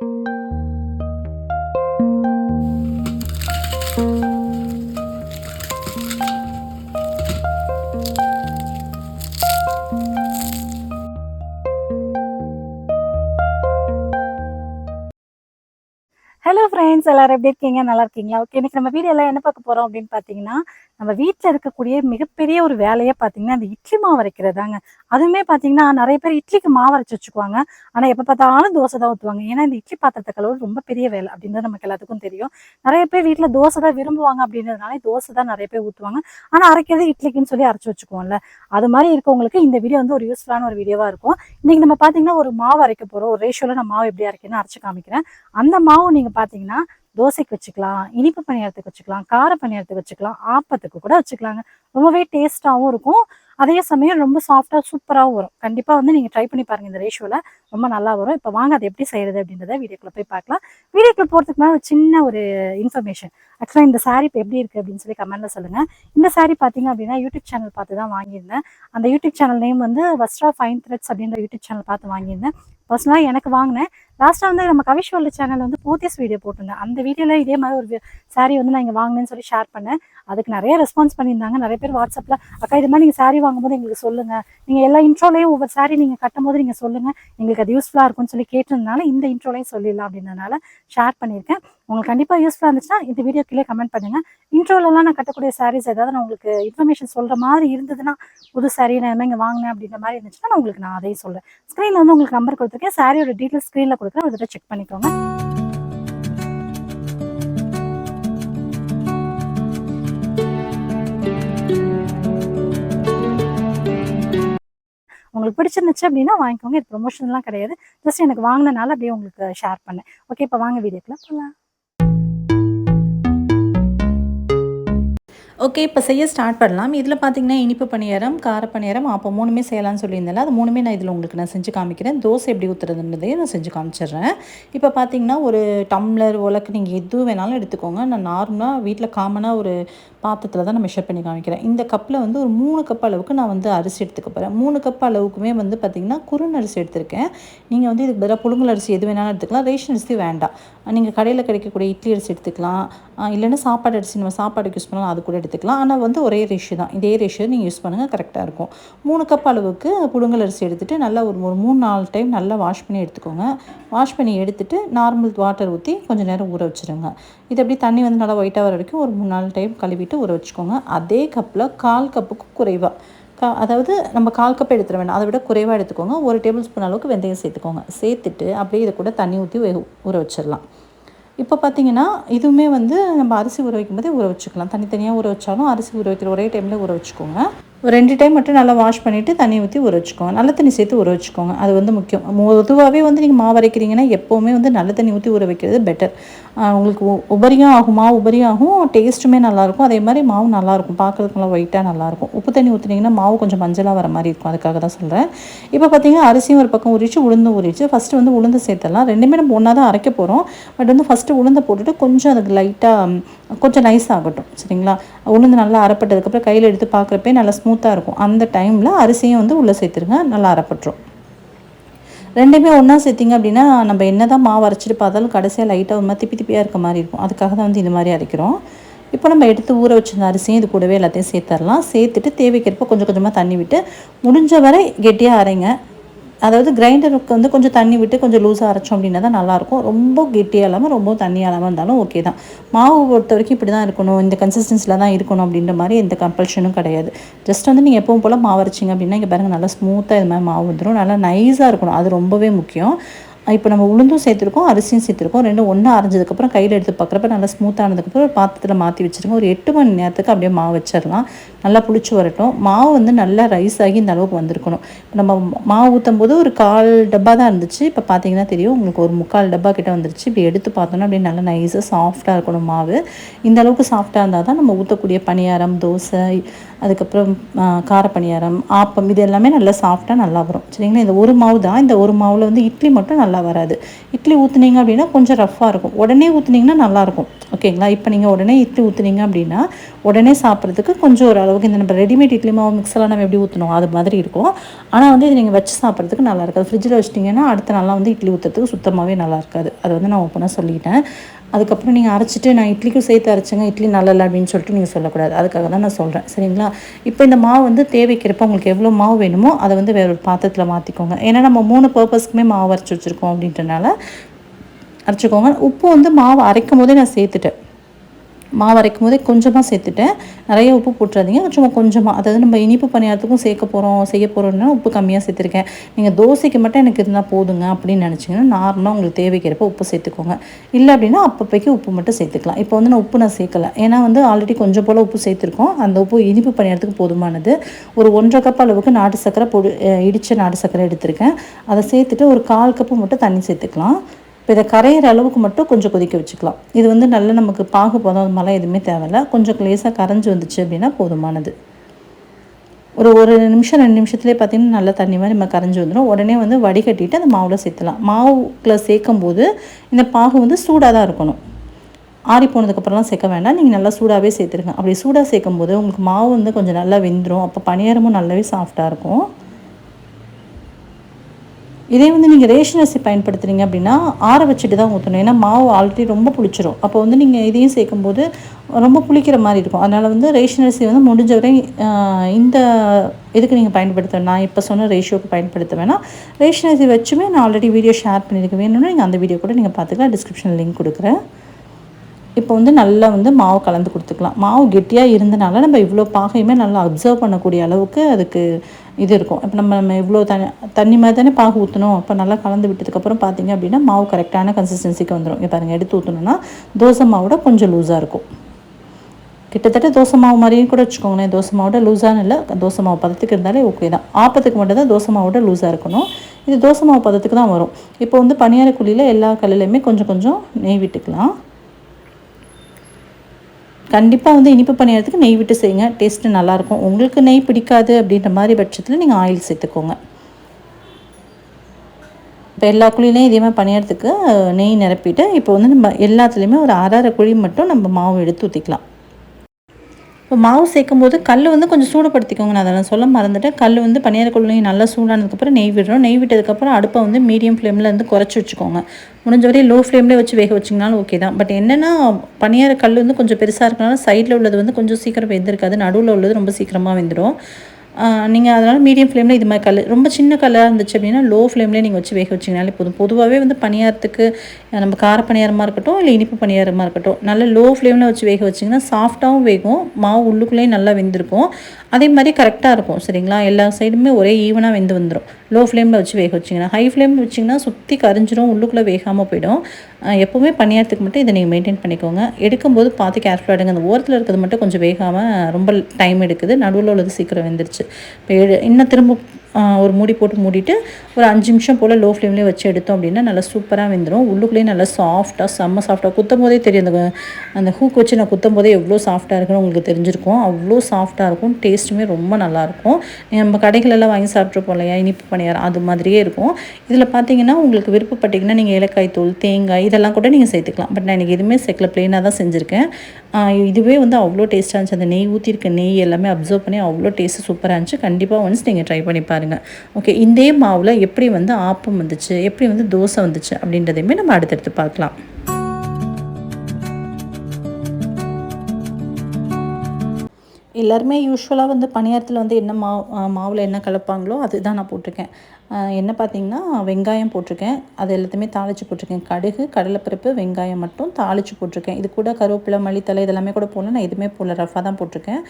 thank you friends எல்லாரும் எப்படி இருக்கீங்க? நல்லா இருக்கீங்களா? ஓகே இன்னைக்கு நம்ம வீடியோவில் என்ன பார்க்க போகிறோம் அப்படின்னு பார்த்தீங்கன்னா நம்ம வீட்டில் இருக்கக்கூடிய மிகப்பெரிய ஒரு வேலையே பார்த்தீங்கன்னா அந்த இட்லி மாவு அரைக்கிறதாங்க. அதுவுமே பார்த்தீங்கன்னா நிறைய பேர் இட்லிக்கு மாவு அரைச்சி வச்சுக்குவாங்க. ஆனால் எப்போ பார்த்தாலும் தோசை தான் ஊற்றுவாங்க ஏன்னா இந்த இட்லி பாத்திரத்தை கழுவுறது ரொம்ப பெரிய வேலை அப்படின்றது நமக்கு எல்லாத்துக்கும் தெரியும். நிறைய பேர் வீட்டில் தோசை தான் விரும்புவாங்க அப்படின்றதுனால தோசை தான் நிறைய பேர் ஊற்றுவாங்க ஆனால் அரைக்கிறது இட்லிக்குன்னு சொல்லி அரைச்சி வச்சுக்குவோம்ல. அது மாதிரி இருக்கவங்களுக்கு இந்த வீடியோ வந்து ஒரு யூஸ்ஃபுல்லான ஒரு வீடியோவாக இருக்கும். இன்னைக்கு நம்ம பார்த்தீங்கன்னா ஒரு மாவு அரைக்க போகிறோம் ஒரு ரேஷியோவில் நான் மாவு எப்படி அரைக்கணும்னு அரைச்சி காமிக்கிறேன். அந்த மாவு நீங்கள் பார்த்தீங்கன்னா தோசைக்கு வச்சுக்கலாம் இனிப்பு பணியாரத்துக்கு வச்சுக்கலாம் கார பணியாரத்துக்கு வச்சுக்கலாம் ஆப்பத்துக்கு கூட வச்சுக்கலாங்க. ரொம்பவே டேஸ்ட்டாகவும் இருக்கும். அதே சமயம் ரொம்ப சாஃப்டாக சூப்பராகவும் வரும். கண்டிப்பாக வந்து நீங்கள் ட்ரை பண்ணி பாருங்கள் இந்த ரேஷியோவில் ரொம்ப நல்லா வரும். இப்போ வாங்க அதை எப்படி செய்கிறது அப்படின்றத வீடியோக்குள்ளே போய் பார்க்கலாம். வீடியோக்குள்ளே போகிறதுக்கு மேலே ஒரு சின்ன ஒரு இன்ஃபர்மேஷன் ஆக்சுவலாக இந்த saree இப்போ எப்படி இருக்குது அப்படின்னு சொல்லி கமெண்ட்டில் சொல்லுங்கள் இந்த saree பார்த்தீங்க அப்படின்னா யூடியூப் சேனல் பார்த்து தான் வாங்கியிருந்தேன். அந்த யூடியூப் சேனல் நேம் வந்து வஸ்ட்ரா ஃபைன் த்ரெட்ஸ் அப்படின்ற யூடியூப் சேனல் பார்த்து வாங்கியிருந்தேன். பர்சனலாக எனக்கு வாங்கினேன். லாஸ்ட்டாக வந்து நம்ம கவிஷ்வல் சேனல் வந்து போத்தீஸ் வீடியோ போட்டிருந்தேன். அந்த வீடியோவில் இதே மாதிரி ஒரு சாரீ வந்து நான் இங்கே வாங்கினேன்னு சொல்லி ஷேர் பண்ணேன். அதுக்கு நிறைய ரெஸ்பான்ஸ் பண்ணியிருந்தாங்க. நிறைய பேர் வாட்ஸ்அப்பில் அக்கா இது மாதிரி நீங்கள் saree வாங்கும்போது எங்களுக்கு சொல்லுங்கள் நீங்கள் எல்லா இன்ட்ரோலையும் ஒவ்வொரு சாரீ நீங்கள் கட்டும்போது நீங்கள் சொல்லுங்கள் எங்களுக்கு அது யூஸ்ஃபுல்லாக இருக்கும்னு சொல்லி கேட்டிருந்தனால இந்த இன்ட்ரோலையும் சொல்லிடலாம் அப்படின்றதுனால ஷேர் பண்ணியிருக்கேன். உங்களுக்கு கண்டிப்பாக யூஸ்ஃபுல்லாக இருந்துச்சுன்னா இந்த வீடியோ கீழே கமெண்ட் பண்ணுங்கள் இன்ட்ரோலலாம் நான் கட்டக்கூடிய சாரீஸ் ஏதாவது நான் உங்களுக்கு இன்ஃபர்மேஷன் சொல்கிற மாதிரி இருந்ததுன்னா புது சாரீ நான் இங்கே வாங்கினேன் அப்படின்ற மாதிரி இருந்துச்சுன்னா நான் உங்களுக்கு நான் அதையும் சொல்கிறேன் ஸ்க்ரீனில் வந்து உங்களுக்கு நம்பர் கொடுத்துருக்கேன். சாரியோட டீட்டெயில் ஸ்க்ரீனில் கொடுக்குறேன். அதை செக் பண்ணிக்கோங்க. உங்களுக்கு பிடிச்சிருந்துச்சு அப்படின்னா வாங்கிக்கோங்க. இது ப்ரொமோஷன்லாம் கிடையாது. ஜஸ்ட் எனக்கு வாங்கினனால அப்படியே உங்களுக்கு ஷேர் பண்ணேன். ஓகே இப்போ வாங்க வீடியோக்குள்ள போகலாம் ஓகே இப்போ செய்ய ஸ்டார்ட் பண்ணலாம். இதில் பார்த்தீங்கன்னா இனிப்பு பணியாரம் கார பணியாரம் அப்போ மூணுமே செய்யலாம்னு சொல்லியிருந்தேன் அது மூணுமே நான் இதில் உங்களுக்கு நான் செஞ்சு காமிக்கிறேன். தோசை எப்படி ஊற்றுறதுன்றதையும் நான் செஞ்சு காமிச்சிடுறேன். இப்போ பார்த்தீங்கன்னா ஒரு டம்ளர் உலக்கு நீங்கள் எது வேணாலும் எடுத்துக்கோங்க. நான் நார்மலாக வீட்டில் காமனாக ஒரு பாத்திரத்தில் தான் நான் மெஷர் பண்ணி காமிக்கிறேன். இந்த கப்பில் வந்து ஒரு மூணு கப் அளவுக்கு நான் வந்து அரிசி எடுத்துக்க போகிறேன் மூணு கப் அளவுக்குமே வந்து பார்த்திங்கன்னா குறுன் அரிசி எடுத்திருக்கேன். நீங்கள் வந்து இதுக்கு பதிலாக புழுங்கல் அரிசி எது வேணாலும் எடுத்துக்கலாம். ரேஷன் அரிசி வேண்டாம். நீங்கள் கடையில் கிடைக்கக்கூடிய இட்லி அரிசி எடுத்துக்கலாம். இல்லைன்னா சாப்பாடு அரிசி நம்ம சாப்பாடுக்கு யூஸ் பண்ணலாம் அது கூட எடுத்துக்கலாம். ஆனால் வந்து ஒரே ரேஷியோ தான். இதே ரேஷியோ நீங்கள் யூஸ் பண்ணுங்கள் கரெக்டாக இருக்கும். மூணு கப் அளவுக்கு புழுங்கல் அரிசி எடுத்துகிட்டு நல்லா ஒரு ஒரு மூணு நாலு டைம் நல்லா வாஷ் பண்ணி எடுத்துக்கோங்க. வாஷ் பண்ணி எடுத்துகிட்டு நார்மல் வாட்டர் ஊற்றி கொஞ்சம் நேரம் ஊற வச்சுருங்க. இது அப்படி தண்ணி வந்து நல்லா ஒயிட்டாக வர வரைக்கும் ஒரு மூணு நாலு டைம் கழுவிட்டு ஊற வச்சுக்கோங்க. அதே கப்பில் கால் கப்புக்கு குறைவாக கா அதாவது நம்ம கால் கப் எடுத்துட வேண்டாம் அதை விட குறைவாக எடுத்துக்கோங்க. ஒரு டேபிள் ஸ்பூன் அளவுக்கு வெந்தயம் சேர்த்துக்கோங்க. சேர்த்துட்டு அப்படியே இதை கூட தண்ணி ஊற்றி ஊற வச்சிடலாம். இப்போ பார்த்தீங்கன்னா இதுவுமே வந்து நம்ம அரிசி ஊற வைக்கும்போதே ஊற வச்சுக்கலாம். தனித்தனியாக ஊற வச்சாலும் அரிசி ஊற வைக்கிற ஒரே டைமில் ஊற வச்சுக்கோங்க. ஒரு ரெண்டு டைம் மட்டும் நல்லா வாஷ் பண்ணிவிட்டு தண்ணி ஊற்றி ஊற வச்சுக்கோங்க. நல்ல தண்ணி சேர்த்து ஊற வச்சுக்கோங்க. அது வந்து முக்கியம். பொதுவாகவே வந்து நீங்கள் மாவு அரைக்கிறீங்கன்னா எப்போவுமே வந்து நல்ல தண்ணி ஊற்றி ஊற வைக்கிறது பெட்டர் உங்களுக்கு உ- உபரியும் ஆகும். மாவு உபரியும் ஆகும். டேஸ்ட்டுமே நல்லாயிருக்கும் அதே மாதிரி மாவு நல்லாயிருக்கும் பார்க்குறதுக்குலாம் ஒயிட்டாக நல்லாயிருக்கும் உப்பு தண்ணி ஊற்றுனீங்கன்னா மாவு கொஞ்சம் மஞ்சளாக வர மாதிரி இருக்கும். அதுக்காக தான் சொல்கிறேன் இப்போ பார்த்தீங்கன்னா அரிசியும் ஒரு பக்கம் உரிச்சு உளுந்தும் உரிச்சு ஃபஸ்ட்டு வந்து உளுந்து சேர்த்துடலாம். ரெண்டுமே நம்ம ஒன்றா தான் அரைக்க போகிறோம் பட் வந்து ஃபஸ்ட்டு உளுந்தை போட்டுட்டு கொஞ்சம் அதுக்கு லைட்டாக கொஞ்சம் நைஸ் ஆகட்டும். சரிங்களா? உளுந்து நல்லா அரைப்பட்டதுக்கப்புறம் கையில் எடுத்து பார்க்குறப்பே நல்லா ஸ்மூத்தாக இருக்கும். அந்த டைமில் அரிசியும் வந்து உள்ளே சேர்த்துருங்க. நல்லா அரைப்பட்டுரும். ரெண்டுமே ஒன்றா சேர்த்திங்க அப்படின்னா நம்ம என்ன தான் மாவு அரைச்சிட்டு பார்த்தாலும் கடைசியாக லைட்டாக ஒரு மாதிரி திப்பி திப்பியாக இருக்க மாதிரி இருக்கும். அதுக்காக தான் வந்து இந்த மாதிரி அரைக்கிறோம். இப்போ நம்ம எடுத்து ஊற வச்சிருந்த அரிசியும் இது கூடவே எல்லாத்தையும் சேர்த்துடலாம் சேர்த்துட்டு தேவைக்கேற்ப கொஞ்சம் கொஞ்சமாக தண்ணி விட்டு முடிஞ்ச வரை கெட்டியாக அரைங்க. அதாவது கிரைண்டருக்கு வந்து கொஞ்சம் தண்ணி விட்டு கொஞ்சம் லூஸாக அரைச்சோம் அப்படின்னா தான் நல்லாயிருக்கும். ரொம்ப கெட்டியாக இல்லாமல் ரொம்ப தண்ணியாக இல்லாமல் இருந்தாலும் ஓகே தான். மாவு பொறுத்த வரைக்கும் இப்படி தான் இருக்கணும். இந்த கன்சிஸ்டன்சியில் தான் இருக்கணும் அப்படின்ற மாதிரி எந்த கம்பல்ஷனும் கிடையாது. ஜஸ்ட் வந்து நீங்கள் எப்பவும் போல் மாவு அரைச்சிங்க அப்படின்னா இங்கே பாருங்கள் நல்லா ஸ்மூத்தாக இது மாதிரி மாவு வந்துடும் நல்லா நைஸாக இருக்கணும். அது ரொம்பவே முக்கியம். இப்போ நம்ம உளுந்தும் சேர்த்துருக்கோம் அரிசியும் சேர்த்துருக்கோம். ரெண்டும் ஒன்றா அரைஞ்சதுக்கப்புறம் கையில் எடுத்து பார்க்குறப்ப நல்லா ஸ்மூத்தானதுக்கப்புறம் பாத்திரத்தில் மாற்றி வச்சுருங்க. ஒரு எட்டு மணி நேரத்துக்கு அப்படியே மாவு வச்சிடலாம். நல்லா புளிச்சு வரட்டும். மாவு வந்து நல்லா ரைஸ் ஆகி இந்த அளவுக்கு வந்திருக்கணும். இப்போ நம்ம மாவு ஊற்றும் போது ஒரு கால் டப்பா தான் இருந்துச்சு. இப்போ பார்த்தீங்கன்னா தெரியும் உங்களுக்கு ஒரு முக்கால் டப்பா கிட்டே வந்துருச்சு. இப்படி எடுத்து பார்த்தோன்னா அப்படியே நல்லா நைஸாக சாஃப்டாக இருக்கணும் மாவு. இந்த அளவுக்கு சாஃப்டாக இருந்தால் தான் நம்ம ஊற்றக்கூடிய பணியாரம் தோசை அதுக்கப்புறம் காரப்பணியாரம் ஆப்பம் இது எல்லாமே நல்லா சாஃப்டாக நல்லா வரும். சரிங்களா? இந்த ஒரு மாவு தான். இந்த ஒரு மாவில் வந்து இட்லி மட்டும் நல்லா வராது. இட்லி ஊற்றுனீங்க அப்படின்னா கொஞ்சம் ரஃப்பாக இருக்கும். உடனே ஊற்றுனீங்கன்னா நல்லாயிருக்கும் ஓகேங்களா? இப்போ நீங்கள் உடனே இட்லி ஊற்றுனீங்க அப்படின்னா உடனே சாப்பிட்றதுக்கு கொஞ்சம் ஒரு அளவுக்கு இந்த நம்ம ரெடிமேட் இட்லி மாவு மிக்ஸெல்லாம் நம்ம எப்படி ஊற்றணும் அது மாதிரி இருக்கும். ஆனால் வந்து இது நீங்கள் வச்சு சாப்பிட்றதுக்கு நல்லா இருக்காது. ஃப்ரிட்ஜில் வச்சிட்டிங்கன்னா அடுத்த நாளாக வந்து இட்லி ஊற்றுறதுக்கு சுத்தமாகவே நல்லா இருக்காது. அது வந்து நான் ஓப்பனாக சொல்லிட்டேன். அதுக்கப்புறம் நீங்கள் அரைச்சிட்டு நான் இட்லிக்கும் சேர்த்து அரைச்சேங்க இட்லி நல்லா இல்லை அப்படின்னு சொல்லிட்டு நீங்கள் சொல்லக்கூடாது. அதுக்காக தான் நான் சொல்கிறேன் சரிங்களா? இப்போ இந்த மாவு வந்து தேவைக்கிறப்ப உங்களுக்கு எவ்வளோ மாவு வேணுமோ அதை வந்து வேற ஒரு பாத்திரத்தில் மாற்றிக்கோங்க ஏன்னா நம்ம மூணு பர்பஸ்க்குமே மாவு அரைச்சி வச்சுருக்கோம் அப்படின்றனால அரைச்சிக்கோங்க. உப்பு வந்து மாவு அரைக்கும் போதே நான் சேர்த்துட்டேன். மாவு அரைக்கும் போதே கொஞ்சமாக சேர்த்துட்டேன் நிறைய உப்பு போட்டுறாதீங்க. சும்மா கொஞ்சமாக அதாவது நம்ம இனிப்பு பணியாரத்துக்கும் சேர்க்க போகிறோம் செய்ய போகிறோம்னா உப்பு கம்மியாக சேர்த்துருக்கேன். நீங்கள் தோசைக்கு மட்டும் எனக்கு இருந்தால் போதுங்க அப்படின்னு நினச்சிங்கன்னா நார்மலாக உங்களுக்கு தேவைக்கிறப்ப உப்பு சேர்த்துக்கோங்க. இல்லை அப்படின்னா அப்பப்போக்கு உப்பு மட்டும் சேர்த்துக்கலாம். இப்போ வந்து நான் உப்பு நான் சேர்க்கல. ஏன்னா வந்து ஆல்ரெடி கொஞ்சம் போல் உப்பு சேர்த்துருக்கோம். அந்த உப்பு இனிப்பு பணியாரத்துக்கு போதுமானது. ஒரு ஒன்றரை கப் அளவுக்கு நாட்டு சர்க்கரை பொடி இடித்த நாட்டு சர்க்கரை எடுத்திருக்கேன். அதை சேர்த்துட்டு ஒரு கால் கப்பு மட்டும் தண்ணி சேர்த்துக்கலாம். இப்போ இதை கரையிற அளவுக்கு மட்டும் கொஞ்சம் கொதிக்க வச்சுக்கலாம். இது வந்து நல்ல நமக்கு பாகு போதும் அது எதுவுமே தேவையில்ல. கொஞ்சம் லேசாக கரைஞ்சி வந்துச்சு அப்படின்னா போதுமானது. ஒரு ஒரு நிமிஷம் ரெண்டு நிமிஷத்துலேயே பார்த்தீங்கன்னா நல்லா தண்ணி மாதிரி நம்ம கரைஞ்சி வந்துடும் உடனே வந்து வடிகட்டிட்டு அந்த மாவில் சேர்த்துலாம். மாவுக்குள்ளே சேர்க்கும் போது இந்த பாகு வந்து சூடாக தான் இருக்கணும். ஆறி போனதுக்கப்புறம்லாம் சேர்க்க வேண்டாம். நீங்கள் நல்லா சூடாகவே சேர்த்துருங்க. அப்படி சூடாக சேர்க்கும் போது உங்களுக்கு மாவு வந்து கொஞ்சம் நல்லா வெந்துடும் அப்போ பணியாரமும் நல்லாவே சாஃப்டாக இருக்கும். இதே வந்து நீங்கள் ரேஷன் அரிசி பயன்படுத்துறீங்க அப்படின்னா ஆற வச்சுட்டு தான் ஊற்றணும் ஏன்னா மாவு ஆல்ரெடி ரொம்ப புளிச்சிரும். அப்போ வந்து நீங்கள் இதையும் சேர்க்கும்போது ரொம்ப புளிக்கிற மாதிரி இருக்கும். அதனால் வந்து ரேஷன் அரிசி வந்து முடிஞ்ச வரை இந்த இதுக்கு நீங்கள் பயன்படுத்த நான் இப்போ சொன்ன ரேஷியோக்கு பயன்படுத்த வேணாம். ரேஷன் அரிசி வச்சுமே நான் ஆல்ரெடி வீடியோ ஷேர் பண்ணியிருக்கேன். வேணும்னா நீங்கள் அந்த வீடியோ கூட நீங்கள் பார்த்துக்கலாம். டிஸ்கிரிப்ஷன் லிங்க் கொடுக்குறேன். இப்போ வந்து நல்லா வந்து மாவு கலந்து கொடுத்துக்கலாம். மாவு கெட்டியாக இருந்தனால நம்ம இவ்வளோ பாகையுமே நல்லா அப்சர்வ் பண்ணக்கூடிய அளவுக்கு அதுக்கு இது இருக்கும். இப்போ நம்ம நம்ம இவ்வளோ தண்ணி தண்ணி மாதிரி தானே பாகு ஊற்றணும் அப்போ நல்லா கலந்து விட்டதுக்கப்புறம் பார்த்தீங்க அப்படின்னா மாவு கரெக்டான கன்சிஸ்டன்சிக்கு வந்துடும் இப்போ பாருங்கள் எடுத்து ஊற்றணும்னா தோசை மாவோட கொஞ்சம் லூஸாக இருக்கும். கிட்டத்தட்ட தோசை மாவு மாதிரியும் கூட வச்சுக்கோங்களேன். தோசை மாவோட லூஸான இல்லை தோசை மாவு பதத்துக்கு இருந்தாலே ஓகே தான். ஆப்பத்துக்கு மட்டும் தான் தோசை மாவோட லூஸாக இருக்கணும். இது தோசை மாவு பதத்துக்கு தான் வரும். இப்போ வந்து பணியார குழியில் எல்லா கல்லுலையுமே கொஞ்சம் கொஞ்சம் நெய் விட்டுக்கலாம். கண்டிப்பாக வந்து இனிப்பு பணியாரத்துக்கு நெய் விட்டு செய்யுங்க. டேஸ்ட்டு நல்லாயிருக்கும் உங்களுக்கு நெய் பிடிக்காது அப்படின்ற மாதிரி பட்சத்தில் நீங்கள் ஆயில் சேர்த்துக்கோங்க. இப்போ எல்லா குழிலையும் இதே மாதிரி பணியாரத்துக்கு நெய் நிரப்பிட்டு இப்போ வந்து நம்ம எல்லாத்துலேயுமே ஒரு அரை அரை குழி மட்டும் நம்ம மாவு எடுத்து ஊற்றிக்கலாம் இப்போ மாவு சேர்க்கும் போது கல் வந்து கொஞ்சம் சூடுபடுத்திக்கோங்க. நான் அதெல்லாம் சொல்ல மறந்துட்டேன். கல் வந்து பனியார குழியும் நல்லா சூடானதுக்கப்புறம் நெய் விடுறோம். நெய் விட்டதுக்கப்புறம் அடுப்பை வந்து மீடியம் ஃப்ளேமில் வந்து குறைச்சி வச்சுக்கோங்க. முடிஞ்ச வரையும் லோ ஃப்ளேம்லேயே வச்சு வேக வச்சிங்கனாலும் ஓகே தான். பட் என்னென்னா பனியார கல் வந்து கொஞ்சம் பெருசாக இருக்கனால சைடில் உள்ளது வந்து கொஞ்சம் சீக்கிரம் வெந்திருக்காது. நடுவில் உள்ளது ரொம்ப சீக்கிரமாக வெந்துடும். நீங்கள் அதனால் மீடியம் ஃப்ளேமில் இது மாதிரி கல் ரொம்ப சின்ன கல்லாக இருந்துச்சு அப்படின்னா லோ ஃப்ளேம்லேயே நீங்கள் வச்சு வேக வச்சிங்கனாலே போதும். பொதுவாகவே வந்து பணியாரத்துக்கு நம்ம கார பணியாரமாக இருக்கட்டும் இல்லை இனிப்பு பணியாரமாக இருக்கட்டும் நல்ல லோ ஃப்ளேமில் வச்சு வேக வச்சிங்கன்னா சாஃப்டாகவும் வேகும் மாவு உள்ளுக்குள்ளேயும் நல்லா வெந்திருக்கும். அதே மாதிரி கரெக்டாக இருக்கும் சரிங்களா? எல்லா சைடுமே ஒரே ஈவனாக வெந்து வந்துடும் லோ ஃப்ளேமில் வச்சு வேக வச்சிங்கன்னா ஹை ஃப்ளேமில் வச்சிங்கன்னா சுற்றி கரிஞ்சிரும் உள்ளுக்குள்ளே வேகாமல் போயிடும். எப்போவுமே பணியாரத்துக்கு மட்டும் இதை நீங்கள் மெயின்டைன் பண்ணிக்கோங்க. எடுக்கும்போது பார்த்து கேர்ஃபுல்லாக எடுங்க. அந்த ஓரத்தில் இருக்கிறது மட்டும் கொஞ்சம் வேகாமல் ரொம்ப டைம் எடுக்குது. நடுவில் உள்ளது சீக்கிரம் வெந்துருச்சு. இப்போ இன்னும் திரும்ப ஒரு மூடி போட்டு மூடிட்டு ஒரு அஞ்சு நிமிஷம் போல் லோ ஃப்ளேம்லேயே வச்சு எடுத்தோம் அப்படின்னா நல்லா சூப்பராக வெந்துடும் உள்ளுக்குள்ளேயே நல்லா சாஃப்டாக செம்ம சாஃப்டாக குத்தும் போதே தெரியும். அந்த அந்த ஹூக் வச்சு நான் குத்தும் போதே எவ்வளோ சாஃப்டாக இருக்குன்னு உங்களுக்கு தெரிஞ்சிருக்கும். அவ்வளோ சாஃப்டாக இருக்கும். டேஸ்ட்டுமே ரொம்ப நல்லாயிருக்கும் நம்ம கடைகளெல்லாம் வாங்கி சாப்பிட்ருப்போம் இல்லையா? இனிப்பு பணியாரம் அது மாதிரியே இருக்கும். இதில் பார்த்தீங்கன்னா உங்களுக்கு விருப்பப்பட்டீங்கன்னா நீங்கள் ஏலக்காய் தூள் தேங்காய் இதெல்லாம் கூட நீங்கள் சேர்த்துக்கலாம். பட் நான் எனக்கு எதுவுமே சேர்க்கல. ப்ளெயினாக தான் செஞ்சுருக்கேன். இதுவே வந்து அவ்வளோ டேஸ்ட்டாக இருந்துச்சு. அந்த நெய் ஊற்றிருக்க நெய் எல்லாமே அப்சர்வ் பண்ணி அவ்வளோ டேஸ்ட்டு சூப்பராக இருந்துச்சு. கண்டிப்பாக ஒன்ஸ் நீங்கள் ட்ரை பண்ணி பாருங்கள் ஓகே இந்த மாவில் எப்படி வந்து ஆப்பம் வந்துச்சு எப்படி வந்து தோசை வந்துச்சு அப்படின்றதையுமே நம்ம அடுத்தடுத்து பார்க்கலாம். எல்லாருமே யூஸ்வலாக வந்து பணியாரத்தில் வந்து என்ன மாவு மாவில் என்ன கலப்பாங்களோ அதுதான் நான் போட்டிருக்கேன். என்ன பார்த்தீங்கன்னா வெங்காயம் போட்டிருக்கேன். அது எல்லாத்தையுமே தாளித்து போட்டிருக்கேன். கடுகு கடலைப்பருப்பு வெங்காயம் மட்டும் தாளித்து போட்டிருக்கேன். இது கூட கருவேப்பிலை மல்லித்தலை இதெல்லாமே கூட போடல. நான் எதுவுமே போடல. ரஃபாக தான் போட்டிருக்கேன்.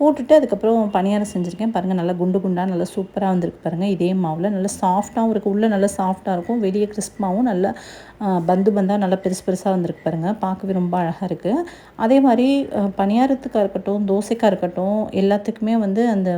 போட்டுட்டு அதுக்கப்புறம் பணியாரம் செஞ்சுருக்கேன். பாருங்கள் நல்லா குண்டு குண்டாக நல்லா சூப்பராக வந்திருக்கு பாருங்கள் இதே மாவில் நல்லா சாஃப்டாகவும் இருக்குது உள்ளே நல்லா சாஃப்டாக இருக்கும். வெளியே கிறிஸ்பாகவும் நல்லா பந்து பந்தாக நல்லா பெருசு பெருசாக வந்திருக்கு பாருங்கள் பார்க்கவே ரொம்ப அழகாக இருக்குது அதே மாதிரி பணியாரத்துக்காக இருக்கட்டும் தோசைக்காக இருக்கட்டும் எல்லாத்துக்குமே வந்து அந்த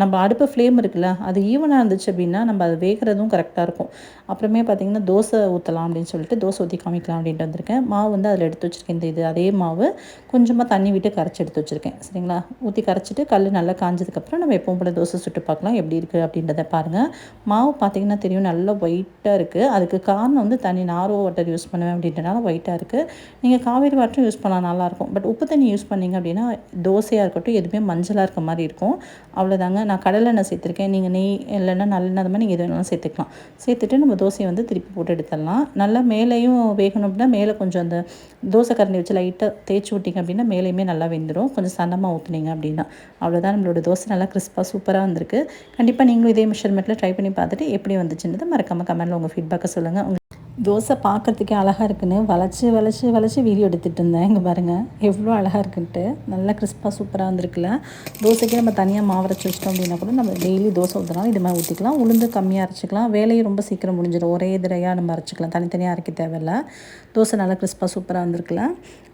நம்ம அடுப்பு ஃப்ளேம் இருக்குல்ல அது ஈவனாக இருந்துச்சு அப்படின்னா நம்ம அது வேகிறதும் கரெக்டாக இருக்கும். அப்புறமே பார்த்திங்கன்னா தோசை ஊற்றலாம் அப்படின்னு சொல்லிட்டு தோசை ஊற்றி காமிக்கலாம் அப்படின்ட்டு வந்திருக்கேன். மாவு வந்து அதில் எடுத்து வச்சுருக்கேன். இந்த இது அதே மாவு கொஞ்சமாக தண்ணி விட்டு கரைச்சி எடுத்து வச்சுருக்கேன். சரிங்களா? ஊற்றி கரைச்சிட்டு கல் நல்லா காஞ்சதுக்கப்புறம் நம்ம எப்பவும் போல் தோசை சுட்டு பார்க்கலாம். எப்படி இருக்குது அப்படின்றத பாருங்கள் மாவு பார்த்திங்கன்னா தெரியும் நல்லா ஒயிட்டாக இருக்குது அதுக்கு காரணம் வந்து தண்ணி நாரோ வாட்டர் யூஸ் பண்ணுவேன் அப்படின்றனால ஒயிட்டாக இருக்குது நீங்கள் காவேரி வாட்டரும் யூஸ் பண்ணால் நல்லாயிருக்கும் பட் உப்பு தண்ணி யூஸ் பண்ணிங்க அப்படின்னா தோசையாக இருக்கட்டும் எதுவுமே மஞ்சளாக இருக்க மாதிரி இருக்கும். அவ்வளோதாங்க நான் கடலெண்ணெய் சேர்த்துருக்கேன். நீங்கள் நெய் இல்லைன்னா நல்லெண்ணெய் அது மாதிரி நீங்கள் எது வேணாலும் சேர்த்துக்கலாம். சேர்த்துட்டு நம்ம தோசையை வந்து திருப்பி போட்டு எடுத்துடலாம். நல்லா மேலேயும் வேகணும் அப்படின்னா மேலே கொஞ்சம் அந்த தோசை கரண்டி வச்சு லைட்டாக தேய்ச்சி விட்டிங்க அப்படின்னா மேலேயுமே நல்லா வெந்துடும் கொஞ்சம் சன்னமாக ஊற்றுனீங்க அப்படின்னா. அவ்வளோதான் நம்மளோட தோசை நல்லா கிறிஸ்பாக சூப்பராக வந்திருக்கு. கண்டிப்பாக நீங்களும் இதே மெஷர்மெண்ட்டில் ட்ரை பண்ணி பார்த்துட்டு எப்படி வந்துச்சுன்றது மறக்காமல் கமெண்டில் உங்கள் ஃபீட்பேக்கை சொல்லுங்கள் தோசை பார்க்குறதுக்கே அழகாக இருக்குன்னு வளைச்சி வளைச்சி வளைச்சி வீடியோ எடுத்துகிட்டு இருந்தேன். இங்கே பாருங்கள் எவ்வளோ அழகாக இருக்குன்ட்டு. நல்லா கிறிஸ்பாக சூப்பராக வந்திருக்குல்ல. தோசைக்கே நம்ம தனியாக மாவு அரைச்சி வச்சிட்டோம் அப்படின்னா கூட நம்ம டெய்லி தோசை ஊற்றலாம் இது மாதிரி ஊற்றிக்கலாம் உளுந்து கம்மியாக அரைச்சிக்கலாம். வேலையும் ரொம்ப சீக்கிரம் முடிஞ்சிடும். ஒரே தடையாக நம்ம அரைச்சிக்கலாம். தனித்தனியாக அரைக்க தேவையில்ல. தோசை நல்லா கிறிஸ்பாக சூப்பராக வந்திருக்குல்ல.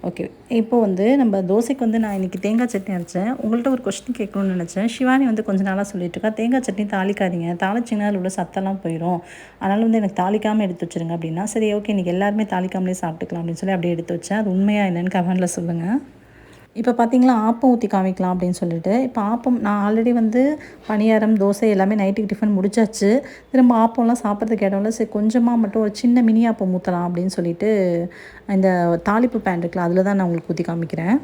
ஓகே இப்போ வந்து நம்ம தோசைக்கு வந்து நான் இன்றைக்கி தேங்காய் சட்னி அரைச்சேன். உங்கள்கிட்ட ஒரு கொஸ்டின் கேட்கணும்னு நினச்சேன். சிவானி வந்து கொஞ்ச நாளாக சொல்லிட்டு இருக்கா. தேங்காய் சட்னி தாளிக்காதீங்க. தாளிச்சிங்கன்னா அதில் உள்ள சத்தெல்லாம் போயிடும் அதனால் வந்து எனக்கு தாளிக்காமல் எடுத்து வச்சுருங்க அப்படின்னு சரி ஓகே இன்றைக்கி எல்லாருமே தாளிக்காமலே சாப்பிட்டுக்கலாம் அப்படின்னு சொல்லி அப்படியே எடுத்து வச்சேன். அது உண்மையாக என்னென்னு கமெண்டில் சொல்லுங்கள் இப்போ பார்த்தீங்களா ஆப்பம் ஊற்றி காமிக்கலாம் அப்படின்னு சொல்லிட்டு. இப்போ ஆப்பம் நான் ஆல்ரெடி வந்து பணியாரம் தோசை எல்லாமே நைட்டுக்கு டிஃபன் முடிச்சாச்சு. திரும்ப ஆப்பம்லாம் சாப்பிட்றதுக்கு இடம்ல சரி கொஞ்சமாக மட்டும் ஒரு சின்ன மினி ஆப்பம் ஊற்றலாம் அப்படின்னு சொல்லிட்டு இந்த தாளிப்பு பேன் இருக்குல்ல அதில் தான் நான் உங்களுக்கு ஊற்றி காமிக்கிறேன்.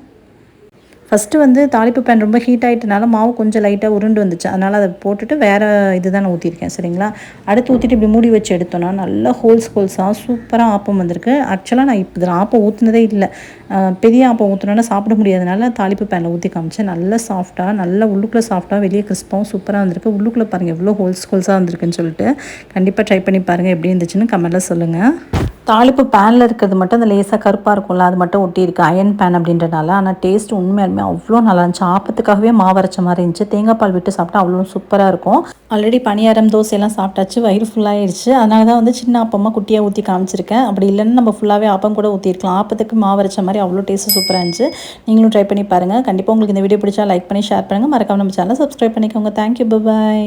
ஃபஸ்ட்டு வந்து தாளிப்பு பேன் ரொம்ப ஹீட் ஆகிட்டனால மாவு கொஞ்சம் லைட்டாக உருண்டு வந்துச்சு. அதனால் அதை போட்டுட்டு வேறு இது தான் ஊற்றிருக்கேன் சரிங்களா? அடுத்து ஊற்றிட்டு இப்படி மூடி வச்சு எடுத்தோன்னா நல்லா ஹோல்ஸ் ஹோல்ஸாக சூப்பராக ஆப்பம் வந்திருக்கு. ஆக்சுவலாக நான் இப்போ இதில் ஆப்பம் ஊற்றுனதே இல்லை. பெரிய ஆப்பம் ஊற்றினோன்னா சாப்பிட முடியாதனால தாளிப்பு பேனில் ஊற்றி காமிச்சேன். நல்லா சாஃப்ட்டாக நல்லா உள்ளுக்குள்ளே சாஃப்ட்டாக வெளியே கிறிஸ்பாகவும் சூப்பராக வந்திருக்கு. உள்ளுக்குள்ளே பாருங்கள் எவ்வளோ ஹோல்ஸ் ஹோல்ஸாக வந்திருக்குன்னு சொல்லிட்டு. கண்டிப்பாக ட்ரை பண்ணி பாருங்கள் எப்படி இருந்துச்சுன்னு கமெண்ட்டில் சொல்லுங்கள் தாளிப்பு பேனில் இருக்கிறது மட்டும் அந்த லேசாக கருப்பாக இருக்கும்ல அது மட்டும் ஒட்டியிருக்கு. அயன் பேன் அப்படின்றனால ஆனால் டேஸ்ட் உண்மையாலுமே அவ்வளோ நல்லா இருந்துச்சு. ஆப்பத்துக்காகவே மாவரைச்ச மாதிரி இருந்துச்சு. தேங்காய் பால் விட்டு சாப்பிட்டா அவ்வளோ சூப்பராக இருக்கும். ஆல்ரெடி பணியாரம் தோசையெல்லாம் சாப்பிட்டாச்சு. வயிறு ஃபுல்லாகிடுச்சு அதனால தான் வந்து சின்ன அப்பமாக குட்டியாக ஊற்றி காமிச்சிருக்கேன். அப்படி இல்லைன்னு நம்ம ஃபுல்லாகவே ஆப்பம் கூட ஊற்றிருக்கலாம் ஆப்பத்துக்கு மாவரைச்ச மாதிரி அவ்வளோ டேஸ்ட்டு சூப்பராக இருந்துச்சு. நீங்களும் ட்ரை பண்ணி பாருங்கள் கண்டிப்பாக உங்களுக்கு இந்த வீடியோ பிடிச்சா லைக் பண்ணி ஷேர் பண்ணுங்கள் மறக்காம நம்ம சேனலை சப்ஸ்கிரைப் பண்ணிக்கோங்க. தேங்க்யூ பாய்